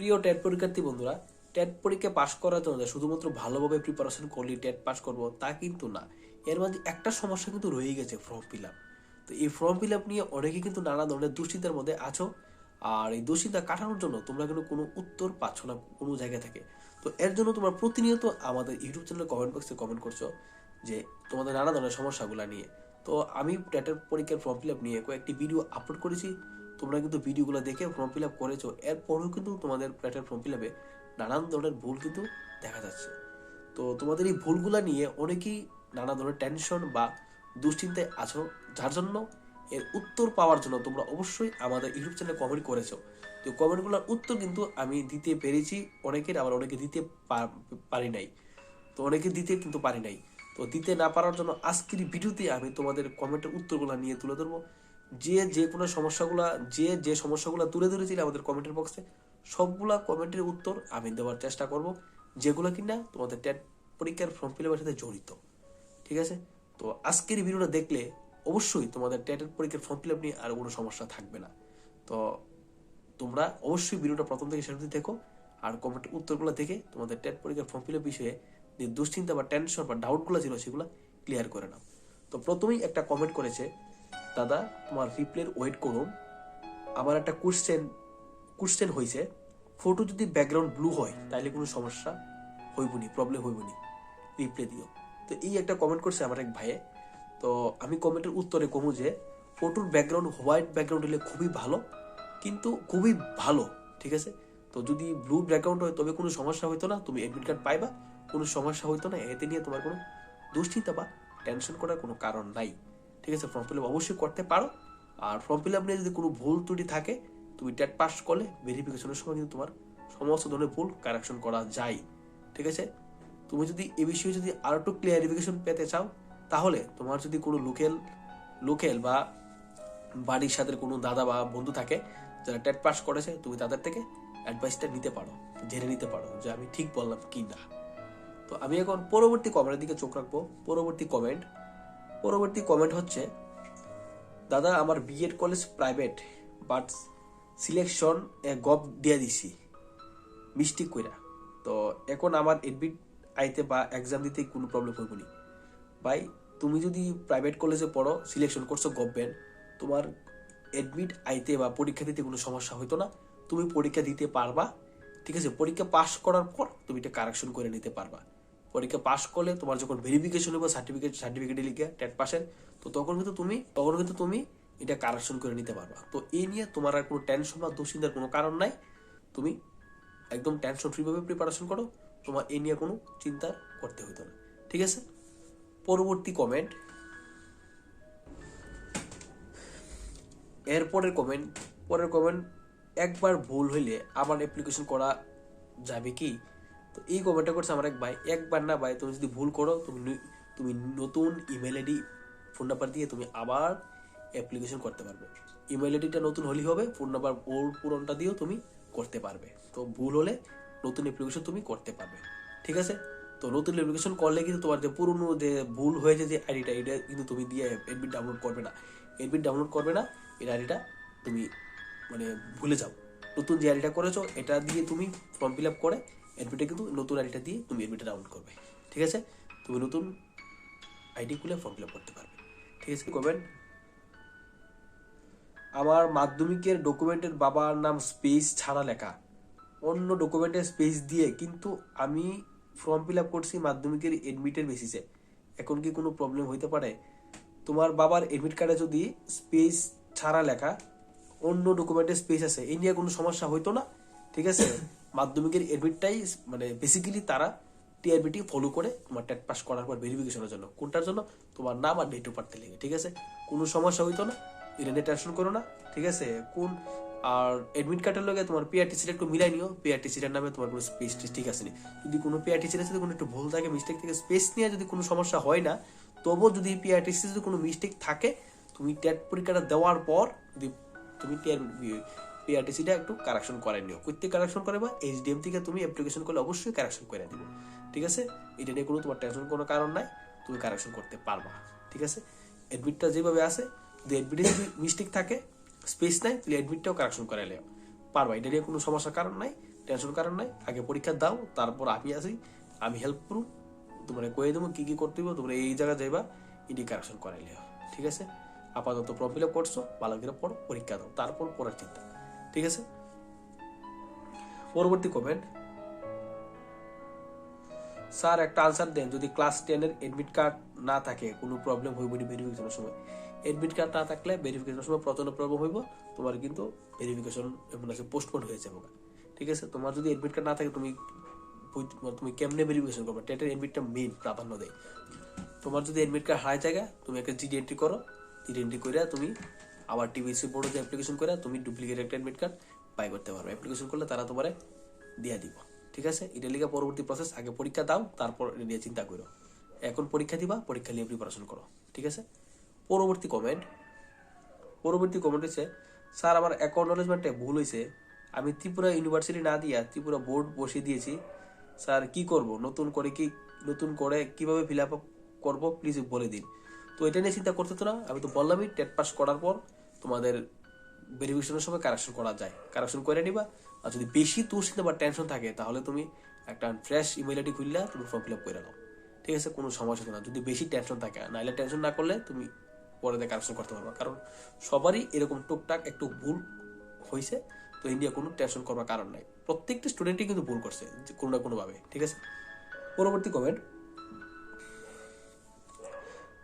প্রিয় টেট পরীক্ষার্থী বন্ধুরা টেট পরীক্ষা পাশ করার জন্য শুধুমাত্র ভালোভাবে প্রিপারেশন করলে টেট পাস করব, তা কিন্তু না। এর মধ্যে একটা সমস্যা কিন্তু রয়ে গেছে ফর্ম ফিল আপ তো এই ফর্ম ফিল আপ নিয়ে অনেকে কিন্তু নানা ধরনের দুশ্চিন্তার মধ্যে আছো, আর এই দুশ্চিন্তা কাটানোর জন্য তোমরা কিন্তু কোনো উত্তর পাচ্ছ না কোনো জায়গা থেকে। তো এর জন্য তোমরা প্রতিনিয়ত আমাদের ইউটিউব চ্যানেলে কমেন্ট বক্সে কমেন্ট করছ যে তোমাদের নানা ধরনের সমস্যাগুলো নিয়ে। তো আমি টেটের পরীক্ষার ফর্ম ফিল আপ নিয়ে কয়েকটি ভিডিও আপলোড করেছি। তোমরা কিন্তু ভিডিওগুলো দেখে ফর্ম ফিল আপ করেছ। এরপরেও কিন্তু তোমাদের প্ল্যাটের ফর্ম ফিল আপে নানান ধরনের ভুল কিন্তু দেখা যাচ্ছে। তো তোমাদের এই ভুলগুলা নিয়ে অনেকেই নানা ধরনের টেনশন বা দুশ্চিন্তায় আছো। যার জন্য এর উত্তর পাওয়ার জন্য তোমরা অবশ্যই আমাদের ইউটিউব চ্যানেলে কমেন্ট করেছ। তো কমেন্টগুলোর উত্তর কিন্তু আমি দিতে পেরেছি। অনেকের আবার অনেকে দিতে পারি নাই। তো অনেকে দিতে কিন্তু পারি নাই। তো দিতে না পারার জন্য আজকের ভিডিওতে আমি তোমাদের কমেন্টের উত্তরগুলো নিয়ে তুলে ধরবো। যে যে কোনো সমস্যাগুলো, যে যে সমস্যাগুলো তুলে ধরেছিল আমাদের কমেন্টের বক্সে সবগুলা কমেন্টের উত্তর আমি দেওয়ার চেষ্টা করব। যেগুলো কিনা তোমাদের টেট পরীক্ষার ফর্ম ফিল সাথে জড়িত। ঠিক আছে? তো আজকের ভিডিওটা দেখলে অবশ্যই তোমাদের টেটের পরীক্ষার ফর্ম ফিল আপ নিয়ে আর কোনো সমস্যা থাকবে না। তো তোমরা অবশ্যই ভিডিওটা প্রথম থেকে শেষ দেখো আর কমেন্টের উত্তরগুলো দেখে তোমাদের টেট পরীক্ষার ফর্ম ফিল বিষয়ে যে দুশ্চিন্তা বা টেনশন বা ডাউটগুলো ছিল সেগুলো ক্লিয়ার করে নাও। তো প্রথমেই একটা কমেন্ট করেছে দাদা, তোমার রিপ্লের ওয়েট করুন। আমার একটা কোশ্চেন কোশ্চেন হয়েছে ফটো যদি ব্যাকগ্রাউন্ড ব্লু হয় তাহলে কোনো সমস্যা হইবনি প্রবলেম হইবনি রিপ্লে দিও। তো এই একটা কমেন্ট করছে আমার এক ভাইয়ে। তো আমি কমেন্টের উত্তরে কমু যে ফটোর ব্যাকগ্রাউন্ড হোয়াইট ব্যাকগ্রাউন্ড হলে খুবই ভালো, কিন্তু খুবই ভালো, ঠিক আছে? তো যদি ব্লু ব্যাকগ্রাউন্ড হয়, তবে কোনো সমস্যা হইতো না, তুমি অ্যাডমিট কার্ড পাইবা, কোনো সমস্যা হইতো না, এতে নিয়ে তোমার কোনো দুশ্চিন্তা বা টেনশন করার কোনো কারণ নাই। ঠিক আছে ফর্ম ফিল আপ অবশ্যই করতে পারো। আর ফর্ম ফিল আপ নিয়ে যদি কোনো ভুল ত্রুটি থাকে, তুমি টেট পাস করলে ভেরিফিকেশনের সময় কিন্তু তোমার সমস্ত ধরনের ভুল কারেকশন করা যায়। ঠিক আছে? তুমি যদি এ বিষয়ে যদি আরও একটু ক্লিয়ারিফিকেশন পেতে চাও, তাহলে তোমার যদি কোনো লোকেল লোকেল বা বাড়ির সাথে কোনো দাদা বা বন্ধু থাকে, যারা টেট পাস করেছে, তুমি তাদের থেকে অ্যাডভাইসটা নিতে পারো, জেনে নিতে পারো যে আমি ঠিক বললাম কি না তো আমি এখন পরবর্তী কমেন্টের দিকে চোখ রাখব। পরবর্তী কমেন্ট পরবর্তী কমেন্ট হচ্ছে, দাদা, আমার BEd college private but selection gov দিয়ে দিছি। মিষ্টি কইরা। তো এখন আমার এডমিট আইতে বা এক্সাম দিতে কোনো প্রবলেম হইব নি। ভাই, তুমি যদি প্রাইভেট কলেজে পড়ো সিলেকশন করছ গভর্নমেন্ট তোমার এডমিট আইতে বা পরীক্ষা দিতে কোনো সমস্যা হইতো না। তুমি পরীক্ষা দিতে পারবা, ঠিক আছে? পরীক্ষা পাশ করার পর তুমি এটা কারেকশন করে নিতে পারবা। পরীক্ষা পাশ করলে তোমার যখন ভেরিফিকেশন হবে সার্টিফিকেট সার্টিফিকেট লিখে টেট পাসের তো তখন কিন্তু তুমি, তখন কিন্তু তুমি এটা কারেকশন করে নিতে পারবা। তো এই নিয়ে তোমার আর কোনো টেনশন বা দুশ্চিন্তার কোনো কারণ নাই। তুমি একদম টেনশন ফ্রিভাবে প্রিপারেশন করো, তোমার এই নিয়ে কোনো চিন্তা করতে হইতো না। ঠিক আছে? পরবর্তী কমেন্ট এরপরের কমেন্ট পরের কমেন্ট একবার ভুল হইলে আবার অ্যাপ্লিকেশন করা যাবে কি? তো এই কমেন্টটা করছে আমার এক ভাই। একবার না ভাই, তুমি যদি ভুল করো, তুমি তুমি নতুন ইমেল আইডি ফোন নাম্বার দিয়ে তুমি আবার অ্যাপ্লিকেশন করতে পারবে। ইমেল আইডিটা নতুন হলেই হবে ফোন নাম্বার ওর পুরনটা দিয়েও তুমি করতে পারবে। তো ভুল হলে নতুন অ্যাপ্লিকেশন তুমি করতে পারবে। ঠিক আছে? তো নতুন অ্যাপ্লিকেশন করলে কিন্তু তোমার যে পুরনো যে ভুল হয়েছে যে আইডিটা এটা কিন্তু তুমি দিয়ে এডমিট ডাউনলোড করবে না। এডমিট ডাউনলোড করবে না, এই আইডিটা তুমি মানে ভুলে যাও। নতুন যে আইডিটা করেছ, এটা দিয়ে তুমি ফর্ম ফিল আপ করে এডমিটে কিন্তু নতুন আইডিটা দিয়ে তুমি এডমিটটা ডাউনলোড করবে। ঠিক আছে? তুমি নতুন আইডি খুলে ফর্ম ফিল আপ করতে পারবে। ঠিক আছে? কমেন্ট আমার মাধ্যমিকের ডকুমেন্টের বাবার নাম স্পেস ছাড়া লেখা। অন্য ডকুমেন্টের স্পেস দিয়ে কিন্তু আমি ফর্ম ফিল আপ করছি মাধ্যমিকের এডমিটের বেসিসে এখন কি কোনো প্রবলেম হইতে পারে? তোমার বাবার এডমিট কার্ডে যদি স্পেস ছাড়া লেখা অন্য ডকুমেন্টের স্পেস আছে। এই নিয়ে কোনো সমস্যা হইতো না ঠিক আছে? মাধ্যমিকের এডমিটটাই মানে বেসিক্যালি তারা টিআরবিটি ফলো করে তোমার টেট পাস করার পর ভেরিফিকেশনের জন্য। কোনটার জন্য? তোমার নাম আর ডেট অফ বার্থ লেগে ঠিক আছে? কোনো সমস্যা হইতো না এটা নিয়ে টেনশন করো না ঠিক আছে? কোন আর এডমিট কার্ডের লগে তোমার পিআরটিসিটা একটু মিলাই নিও। পিআরটিসিটার নামে তোমার কোনো স্পেস ঠিক আছে নি। যদি কোনো পিআরটিসির সাথে কোনো একটু ভুল থাকে মিস্টেক থেকে স্পেস নিয়ে যদি কোনো সমস্যা হয় না তবুও যদি পিআরটিসি যদি কোনো মিস্টেক থাকে তুমি টেট পরীক্ষাটা দেওয়ার পর যদি তুমি পিআরটিসিটা একটু কারেকশন করে নিও। করতে কারেকশন করে বা এইচডিএম থেকে তুমি অ্যাপ্লিকেশন করলে অবশ্যই কারেকশন করে দিব। ঠিক আছে? এটা নিয়ে কোনো তোমার টেনশন কোনো কারণ নাই। তুমি কারেকশন করতে পারবা। ঠিক আছে? অ্যাডমিটটা যেভাবে আছে, যদি অ্যাডমিটে যদি মিস্টেক থাকে স্পেস নাই, তাহলে অ্যাডমিটটাও কারেকশন করে নেও। পারবা। এটা নিয়ে কোনো সমস্যার কারণ নাই টেনশন কারণ নাই। আগে পরীক্ষা দাও, তারপর আমি আসি আমি হেল্প করুম তোমরা কয়ে দেবো কি কি করতে হবে তোমরা এই জায়গায় যাইবা, এটি কারেকশন করাইলে হবে। ঠিক আছে? আপাতত ফর্ম আপ করছ ভালো করে পড়ো, পরীক্ষা দাও, তারপর পড়ার চিন্তা। ঠিক আছে? পরবর্তী কমেন্ট স্যার, একটা আনসার দেন, যদি ক্লাস টেনের এডমিট কার্ড না থাকে, কোনো প্রবলেম হইব নি ভেরিফিকেশনের সময়? এডমিট কার্ড না থাকলে ভেরিফিকেশনের সময় প্রচণ্ড প্রবলেম হইব, তোমার কিন্তু ভেরিফিকেশন আছে পোস্টপোন হয়ে যাবে। ঠিক আছে? তোমার যদি এডমিট কার্ড না থাকে, তুমি তুমি কেমনে ভেরিফিকেশন করবে? টেটের এডমিটটা মেইন প্রাধান্য দেয়। তোমার যদি এডমিট কার্ড হারাই জায়গা তুমি একটা জিডি এন্ট্রি করো জিডি এন্ট্রি করে তুমি আবার টিভিসি বোর্ডে যে অ্যাপ্লিকেশন করে তুমি ডুপ্লিকেট একটা এডমিট কার্ড বাই করতে পারবে। অ্যাপ্লিকেশন করলে তারা তোমারে দিয়া দিব। ঠিক আছে? এটা লিগে পরবর্তী প্রসেস আগে পরীক্ষা দাও, তারপর নিয়ে চিন্তা করো এখন পরীক্ষা দিবা, পরীক্ষা নিয়ে প্রিপারেশন করো। ঠিক আছে? পরবর্তী কমেন্ট পরবর্তী কমেন্ট হচ্ছে স্যার, আমার অ্যাকনোলেজমেন্টে ভুল হয়েছে আমি ত্রিপুরা ইউনিভার্সিটি না দিয়া ত্রিপুরা বোর্ড বসিয়ে দিয়েছি। স্যার, কি করব? নতুন করে কি, নতুন করে কীভাবে ফিল আপ করব? প্লিজ বলে দিন। তো এটা নিয়ে চিন্তা করতে তো না। আমি তো বললামই, টেট পাস করার পর তোমাদের ভেরিফিকেশনের সময় কারেকশন করা যায়। কারেকশন করে নিবা। আর যদি বেশি দুশ্চিন্তা বা টেনশন থাকে, তাহলে তুমি একটা ফ্রেশ ইমেল আইডি খুললে, তুমি ফর্ম ফিল আপ করে নাও। ঠিক আছে? কোনো সমস্যা না। যদি বেশি টেনশন থাকে নাহলে টেনশন না করলে তুমি পরে দিয়ে কারেকশন করতে পারবা। কারণ সবারই এরকম টুকটাক একটু ভুল হয়েছে তো ইন্ডিয়া কোনো টেনশন করবার কারণ নাই। প্রত্যেকটা স্টুডেন্টই কিন্তু ভুল করছে কোনো না কোনোভাবে। ঠিক আছে? পরবর্তী কমেন্ট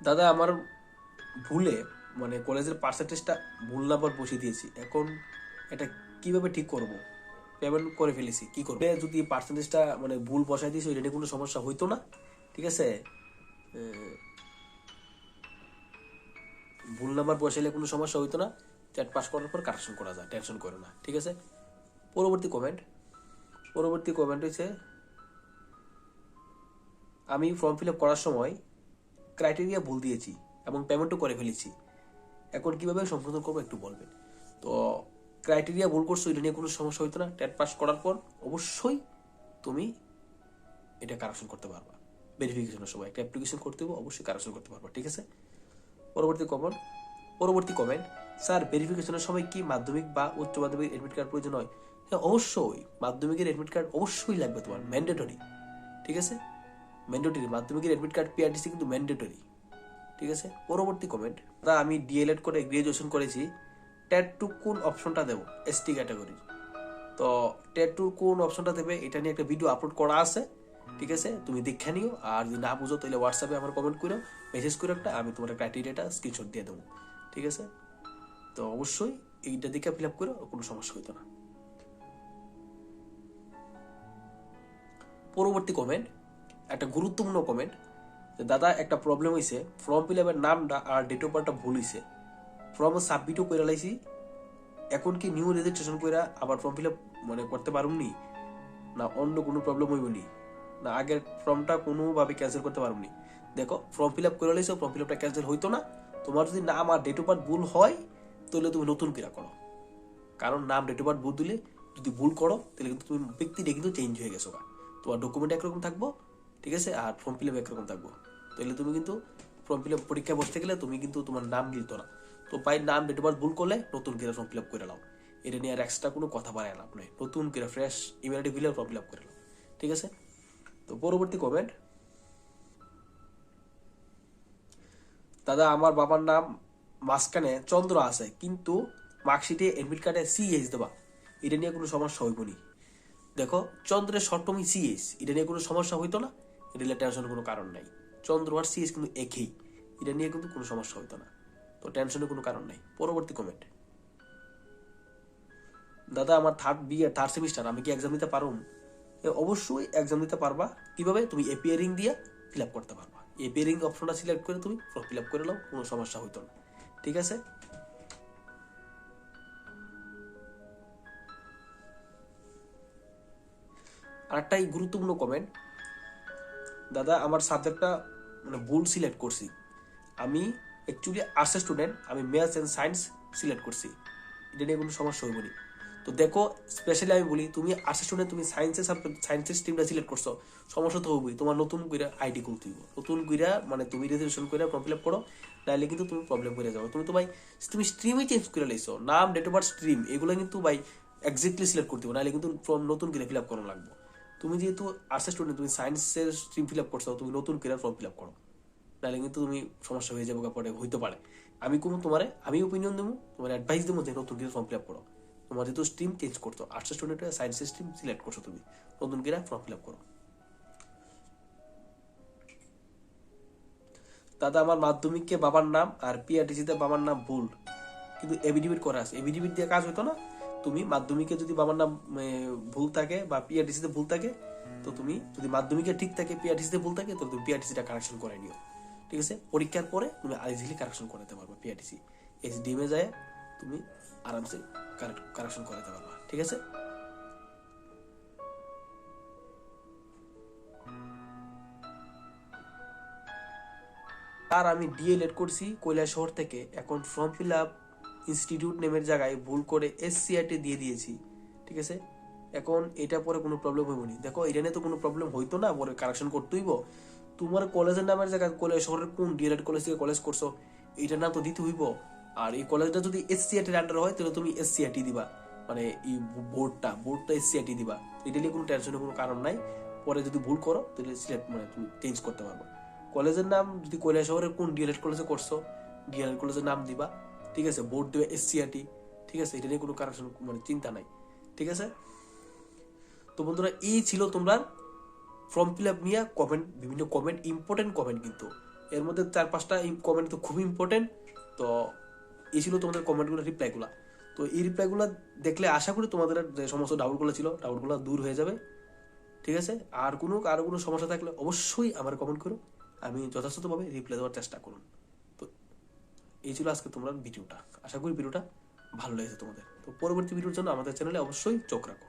দাদা, আমার ভুলে মানে কলেজের পার্সেন্টেজটা ভুল নাম্বার বসিয়ে দিয়েছি। এখন এটা কীভাবে ঠিক করব? পেমেন্ট করে ফেলেছি, কি করব? যদি পার্সেন্টেজটা মানে ভুল বসাই দিয়েছি, ওইটা কোনো সমস্যা হইতো না? ঠিক আছে? ভুল নাম্বার বসাইলে কোনো সমস্যা হইতো না। চ্যাট পাস করার পর কারেকশন করা যায় টেনশন করো না, ঠিক আছে? পরবর্তী কমেন্ট পরবর্তী কমেন্ট হচ্ছে আমি ফর্ম ফিল আপ করার সময় ক্রাইটেরিয়া ভুল দিয়েছি এবং পেমেন্টও করে ফেলেছি। এখন কীভাবে সংশোধন করব একটু বলবেন? তো ক্রাইটেরিয়া ভুল করছ, এটা নিয়ে কোনো সমস্যা হইতো না। টেট পাস করার পর অবশ্যই তুমি এটা কারেকশন করতে পারবা। ভেরিফিকেশনের সময় একটা অ্যাপ্লিকেশন করতে হবে, অবশ্যই কারেকশন করতে পারবা, ঠিক আছে? পরবর্তী কমেন্ট পরবর্তী কমেন্ট স্যার ভেরিফিকেশনের সময় কি মাধ্যমিক বা উচ্চ মাধ্যমিক এডমিট কার্ড প্রয়োজন হয়? হ্যাঁ অবশ্যই। মাধ্যমিকের এডমিট কার্ড অবশ্যই লাগবে তোমার ম্যান্ডেটরি ঠিক আছে? ম্যান্ডেটরি মাধ্যমিকের এডমিট কার্ড পিআরটিসি কিন্তু ম্যান্ডেটরি ঠিক আছে? পরবর্তী কমেন্ট দাদা আমি ডিএলএড করে গ্রাজুয়েশন করেছি ট্যাট টু কোন অপশনটা দেবো? এসটি ক্যাটাগরির তো ট্যাট টু কোন অপশনটা দেবে, এটা নিয়ে একটা ভিডিও আপলোড করা আছে, ঠিক আছে? তুমি দেখে নিও, আর যদি না বুঝো, তাহলে হোয়াটসঅ্যাপে আমার কমেন্ট করো মেসেজ করে একটা, আমি তোমার ক্রাইটেরিয়াটা স্ক্রিনশট দিয়ে দেবো, ঠিক আছে? তো অবশ্যই এইটা দেখে ফিল আপ করো কোনো সমস্যা হইতো না। পরবর্তী কমেন্ট একটা গুরুত্বপূর্ণ কমেন্ট যে, দাদা, একটা প্রবলেম হয়েছে ফর্ম ফিল আপের নামটা আর ডেট অফ বার্থটা ভুল হয়েছে ফর্ম সাবমিটও করে লাইছি। এখন কি নিউ রেজিস্ট্রেশন করে আবার ফর্ম ফিল আপ মানে করতে পারুমনি না? অন্য কোনো প্রবলেম হইবনি না। আগের ফর্মটা কোনোভাবে ক্যান্সেল করতে পারুমনি দেখো ফর্ম ফিল আপ করে লাইছো ফর্ম ফিল আপটা ক্যান্সেল হইতো না। তোমার যদি নাম আর ডেট অফ বার্থ ভুল হয়, তাহলে তুমি নতুন কিরা করো। কারণ নাম ডেট অফ বার্থ ভুল দিলে যদি ভুল করো, তাহলে কিন্তু তুমি ব্যক্তিটা কিন্তু চেঞ্জ হয়ে গেছো তোমার ডকুমেন্ট একরকম থাকব ঠিক আছে? আর ফর্ম ফিল আপ একরকম থাকব। তাহলে তুমি কিন্তু ফর্ম ফিল আপ পরীক্ষায় বসতে গেলে তুমি কিন্তু তোমার নাম মিলতো না। তো পাই নাম ডেট বার্থ ভুল করলে নতুন করে ফর্ম ফিল আপ করে নাও। এটা নিয়ে আর এক্সট্রা কোনো কথা বাড়ায় লাভ নেই। নতুন করে fresh email ID fill form fill up করে নাও। ঠিক আছে? তো পরবর্তী কমেন্ট দাদা, আমার বাবার নাম মাঝখানে চন্দ্র আছে, কিন্তু মার্কশিটে এডমিট কার্ডে সিএইচ দেবা। এটা নিয়ে কোনো সমস্যা হইব নি। দেখো, চন্দ্রের শর্টমি সিএস এটা নিয়ে কোনো সমস্যা হইতো না। নিয়ে টেনশনের কোনো কারণ নাই। চন্দ্র আর সিএস কিন্তু একই। এটা নিয়ে কিন্তু কোনো সমস্যা হইতো না। তো টেনশনের কোনো কারণ নাই। পরবর্তী কমেন্ট দাদা আমার থার্ড বিয়ে থার্ড সেমিস্টার আমি কি এক্সাম দিতে পারুম? এ, অবশ্যই এক্সাম দিতে পারবা। কীভাবে? তুমি এপিয়ারিং দিয়ে ফিল আপ করতে পারবা। এপিয়ারিং অপশনটা সিলেক্ট করে তুমি ফিল আপ করে নাও কোনো সমস্যা হইতো না। ঠিক আছে? আরেকটাই গুরুত্বপূর্ণ কমেন্ট দাদা, আমার সাবজেক্টটা মানে ভুল সিলেক্ট করছি। আমি অ্যাকচুয়ালি আর্টসের স্টুডেন্ট আমি ম্যাথস অ্যান্ড সায়েন্স সিলেক্ট করছি। এটা নিয়ে কোনো সমস্যা হইব তো দেখো স্পেশালি আমি বলি, তুমি আর্টসের স্টুডেন্ট তুমি সায়েন্সের সাবজেক্ট সায়েন্সের স্ট্রিমটা সিলেক্ট করছ, সমস্যা তো হবেই তোমার নতুন করে আইডি খুলতে হইব। নতুন করে মানে তুমি রেজিস্ট্রেশন করে ফর্ম ফিল আপ করো নাহলে কিন্তু তুমি প্রবলেম করে যাব। তুমি তো ভাই, তুমি স্ট্রিমই চেঞ্জ করে লাইছো। নাম ডেট অফ বার্থ স্ট্রিম এগুলো কিন্তু ভাই এক্স্যাক্টলি সিলেক্ট করতে হবে নাহলে কিন্তু ফর্ম নতুন করে ফিল আপ করা লাগবে। তুমি যেহেতু আর্টসের স্টুডেন্ট তুমি সায়েন্সের স্ট্রিম ফিল আপ করছ, তুমি নতুন করে ফর্ম ফিল আপ করো। নাহলে কিন্তু তুমি সমস্যা হয়ে যাবে পরে হইতে পারে। আমি কোনো তোমারে, আমি ওপিনিয়ন দেবো, তোমার অ্যাডভাইস দেবো যে নতুন করে ফর্ম ফিল আপ করো। তোমার যেহেতু স্ট্রিম চেঞ্জ করতো আর্টসের স্টুডেন্ট সায়েন্সের স্ট্রিম সিলেক্ট করছ তুমি, নতুন করে ফর্ম ফিল আপ করো। দাদা, আমার মাধ্যমিককে বাবার নাম আর পিআরটিসিতে বাবার নাম ভুল। কিন্তু এভিডিবিট করা আছে। এভিডিবিট দিয়ে কাজ হতো না? তুমি মাধ্যমিকে যদি বাবার নাম ভুল থাকে বা পিআরটিসিতে ভুল থাকে, তো তুমি যদি মাধ্যমিকে ঠিক থাকে পিআরটিসিতে ভুল থাকে, তো তুমি পিআরটিসিটা কারেকশন করে নিও। ঠিক আছে? পরীক্ষার পরে তুমি ইজিলি কারেকশন করাতে পারবে পিআরটিসি এইচডিএমে যায়, তুমি আরামসে কারেকশন করাতে পারবা। ঠিক আছে? আর আমি ডিএলএড করছি কৈলাসহর থেকে। এখন ফর্ম ফিল আপ ইনস্টিটিউট নেমের জায়গায় ভুল করে এসসিআরটি দিয়ে দিয়েছি, ঠিক আছে? এখন এটা পরে কোনো প্রবলেম হইব নি। দেখো, এটা নিয়ে তো কোনো প্রবলেম হইতো না, পরে কারেকশন করতেইব তোমার কলেজের নামের জায়গায় কৈলাসহরের কোন ডিএলএড কলেজ থেকে কলেজ করছ, এইটার নাম তো দিতে হইব। আর এই কলেজটা যদি এসসিআরটির আন্ডার হয়, তাহলে তুমি এসসিআরটি দিবা। মানে এই বোর্ডটা বোর্ডটা এসসিআরটি দিবা। এটা নিয়ে কোনো টেনশনের কোনো কারণ নাই। পরে যদি ভুল করো, তাহলে সিলেক্ট মানে তুমি চেঞ্জ করতে পারবে। কলেজের নাম যদি কৈলাসহরের কোন ডিএলএড কলেজে করছ ডিএলএড কলেজের নাম দিবা। ঠিক আছে বোর্ড দেবে এসসিআরটি ঠিক আছে এটা নিয়ে কোনো কারণ মানে চিন্তা নাই, ঠিক আছে? তো বন্ধুরা, এই ছিল তোমরা ফর্ম ফিল আপ নিয়ে কমেন্ট বিভিন্ন কমেন্ট ইম্পর্টেন্ট কমেন্ট কিন্তু। এর মধ্যে চার পাঁচটা কমেন্ট তো খুবই ইম্পর্টেন্ট তো এই ছিল তোমাদের কমেন্টগুলো রিপ্লাইগুলো তো এই রিপ্লাইগুলো দেখলে আশা করি তোমাদের যে সমস্ত ডাউটগুলো ছিল ডাউটগুলো দূর হয়ে যাবে, ঠিক আছে? আর কোনো আর কোনো সমস্যা থাকলে অবশ্যই আমার কমেন্ট করো, আমি যথাযথভাবে রিপ্লাই দেওয়ার চেষ্টা করুন। এই ছিল আজকে তোমরা ভিডিওটা। আশা করি ভিডিওটা ভালো লেগেছে তোমাদের। তো পরবর্তী ভিডিওর জন্য আমাদের চ্যানেলে অবশ্যই চোখ রাখো।